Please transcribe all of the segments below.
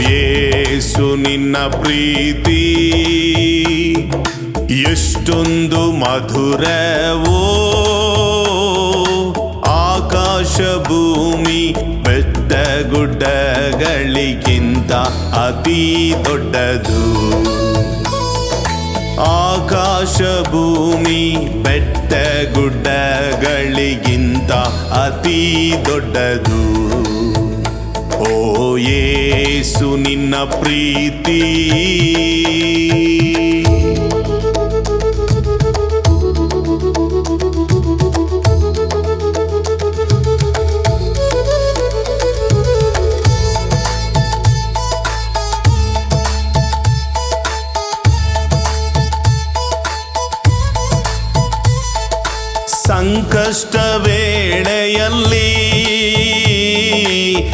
ಯೇಸು ನಿನ್ನ ಪ್ರೀತಿ. ಎಷ್ಟೊಂದು ಮಧುರವೋ. ಆಕಾಶ ಭೂಮಿ ಬೆಟ್ಟ ಗುಡ್ಡಗಳಿಗಿಂತ ಅತಿ ದೊಡ್ಡದು. ಆಕಾಶ ಭೂಮಿ ಬೆಟ್ಟ ಗುಡ್ಡಗಳಿಗಿಂತ ಅತಿ ದೊಡ್ಡದು. ಓ ಯೇಸು ನಿನ್ನ ಪ್ರೀತಿ. ಸಂಕಷ್ಟ ವೇಳೆಯಲ್ಲಿ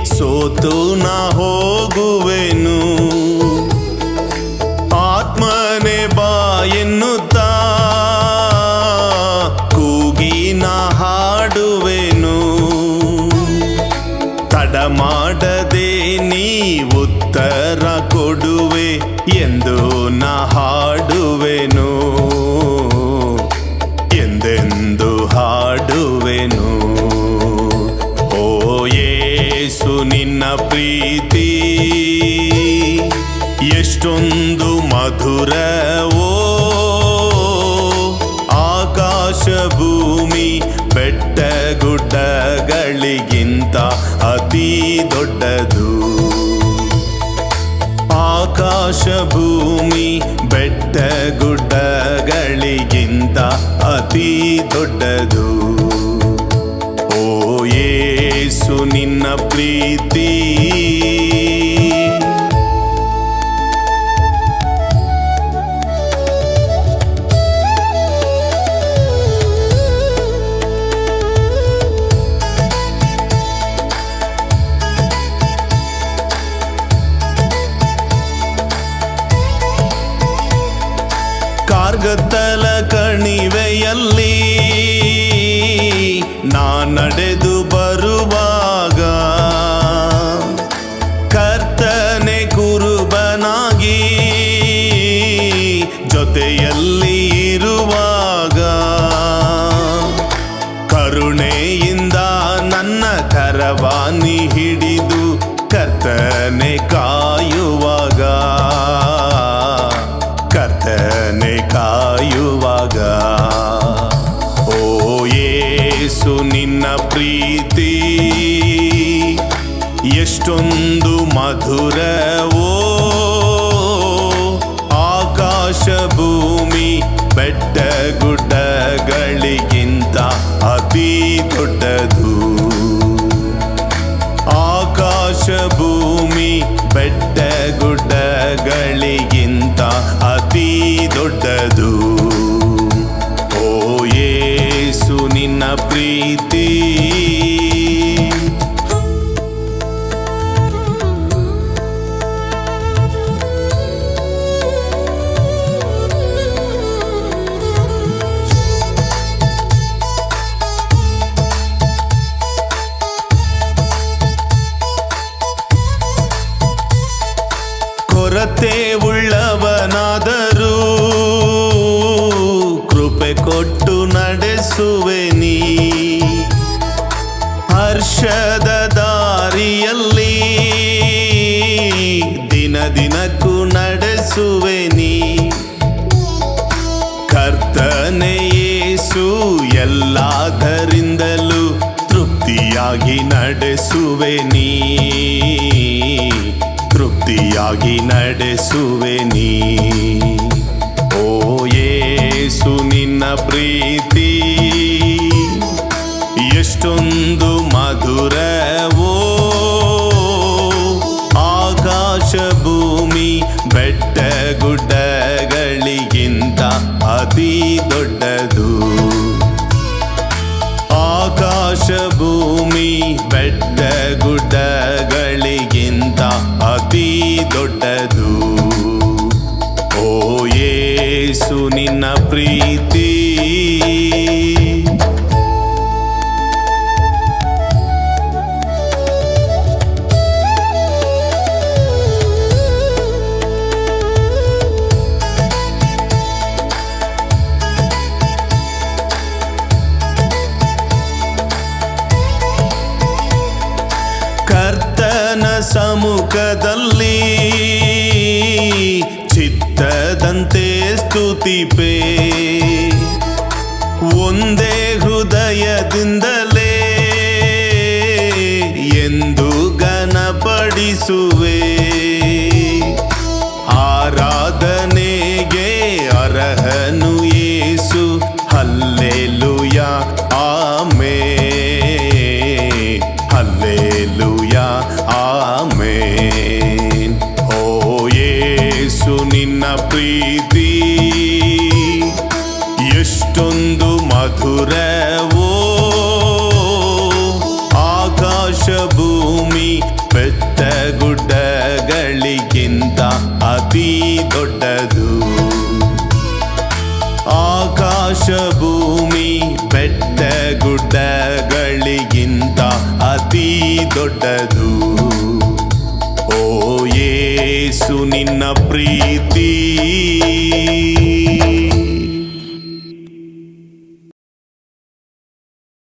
ಸೋತು ನಾ ಹೋಗುವೆನು. ಆತ್ಮನೆ ಬಾ ಎನ್ನುತ್ತಾ ಕೂಗಿ ನಾ ಹಾಡುವೆನು. ತಡ ಮಾಡದೆ ನೀ ಉತ್ತರ ಕೊಡುವೆ ಎಂದು ನಾ ಹಾಡುವೆನು. ಪ್ರೀತಿ. ಎಷ್ಟೊಂದು ಮಧುರವೋ. ಆಕಾಶ ಭೂಮಿ ಬೆಟ್ಟ ಗುಡ್ಡಗಳಿಗಿಂತ ಅತಿ ದೊಡ್ಡದು. ಆಕಾಶ ಭೂಮಿ ಬೆಟ್ಟ ಗುಡ್ಡಗಳಿಗಿಂತ ಅತಿ ದೊಡ್ಡದು. ಓ ನಿನ್ನ ಪ್ರೀತಿ. ಕಾರ್ಗತ್ತಲ ಕಣಿವೆಯಲ್ಲಿ ನಾ ನಡೆದು ಕರುಣೆಯಿಂದ ನನ್ನ ಕರವಾನಿ ಹಿಡಿದು ಕರ್ತನೆ ಕಾಯುವಾಗ ಕರ್ತನೆ ಕಾಯುವಾಗ. ಓ ಯೇಸು, ನಿನ್ನ ಪ್ರೀತಿ ಎಷ್ಟೊಂದು ಮಧುರವೋ. ಆಕಾಶ ಭೂಮಿ ಬೆಟ್ಟ ಗುಡ್ಡಗಳಿಗಿಂತ ಅತಿ ದೊಡ್ಡದು. ಓ ಯೇಸು ನಿನ್ನ ಪ್ರೀತಿ. ಹರ್ಷದ ದಾರಿಯಲ್ಲಿ ದಿನ ದಿನಕ್ಕೂ ನಡೆಸುವೆ ನೀ. ಕರ್ತನೆಯೇಸು ಎಲ್ಲಾದರಿಂದಲೂ ತೃಪ್ತಿಯಾಗಿ ನಡೆಸುವೆ ನೀ. ತೃಪ್ತಿಯಾಗಿ ನಡೆಸುವೆ ನೀ. ಓ ಯೇಸು, ನಿನ್ನ ಪ್ರೀತಿ ಎಷ್ಟೊಂದು ಮಧುರವೋ? ಆಕಾಶ ಭೂಮಿ ಬೆಟ್ಟ ಗುಡ್ಡಗಳಿಗಿಂತ ಅತಿ ದೊಡ್ಡದು. ಆಕಾಶ ಭೂಮಿ ಬೆಟ್ಟ ಗುಡ್ಡಗಳಿಗಿಂತ ಅತಿ ದೊಡ್ಡದು. ಓ ಯೇಸು ನಿನ್ನ ಪ್ರೀತಿ ಸ್ತುತಿಪೇ ಒಂದೇ ಹೃದಯದಿಂದಲೇ ಎಂದು ಘನಪಡಿಸುವೆ. ಆರಾಧನೆಗೆ ಅರ್ಹನು ಯೇಸು ಹಲ್ಲೆಲುಯ ಆಮೆ ಹಲ್ಲೆಲುಯ ಆಮೆ ಓ ಯೇಸು ನಿನ್ನ ಪ್ರೀತಿ. ಎಷ್ಟೊಂದು ಮಧುರವೋ? ಆಕಾಶ ಭೂಮಿ ಬೆಟ್ಟ ಗುಡ್ಡಗಳಿಗಿಂತ ಅತಿ ದೊಡ್ಡದು. ಆಕಾಶ ಭೂಮಿ ಬೆಟ್ಟ ಗುಡ್ಡಗಳಿಗಿಂತ ಅತಿ ದೊಡ್ಡದು. ಓ ಏಸು ನಿನ್ನ ಪ್ರೀತಿ.